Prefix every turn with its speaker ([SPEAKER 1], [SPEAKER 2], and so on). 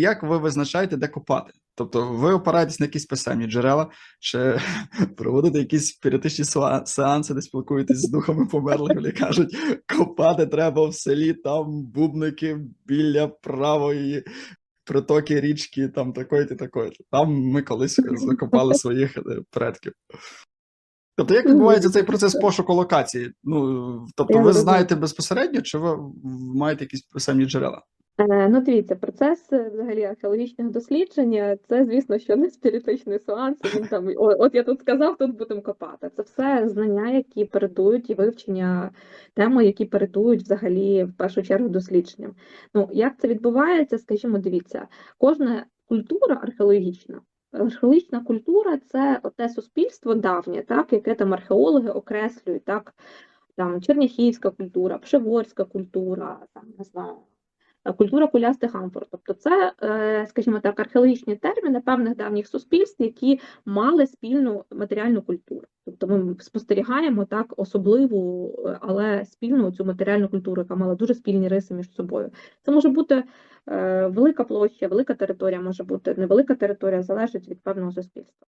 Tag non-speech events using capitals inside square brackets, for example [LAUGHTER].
[SPEAKER 1] як ви визначаєте, де копати? Тобто ви опираєтесь на якісь писемні джерела, чи [LAUGHS] проводите якісь спіритичні сеанси, де спілкуєтесь з духами померлих, вони кажуть, копати треба в селі, там бубники біля правої притоки річки, там такої-то, такої-то. Там ми колись закопали своїх е, предків. Тобто, як відбувається цей процес пошуку локації? Ну, тобто, ви знаєте безпосередньо, чи ви маєте якісь писемні джерела?
[SPEAKER 2] Е, Ну, дивіться, процес е, взагалі археологічного дослідження це, звісно, що не спіритичний сеанс. Він там, от я тут сказав, тут будемо копати. Це все знання, які передують і вивчення теми, які передують взагалі в першу чергу дослідженням. Ну, як це відбувається? Скажімо, дивіться, кожна культура археологічна. Археологічна культура це те суспільство давнє, так, яке там археологи окреслюють, так, там черняхівська культура, пшеворська культура, там не знаю, культура кулястих амфор. Тобто це, е, скажімо так, археологічні терміни певних давніх суспільств, які мали спільну матеріальну культуру. Тобто ми спостерігаємо так особливу, е, але спільну цю матеріальну культуру, яка мала дуже спільні риси між собою. Це може бути е, велика площа, велика територія, може бути невелика територія, залежить від певного суспільства.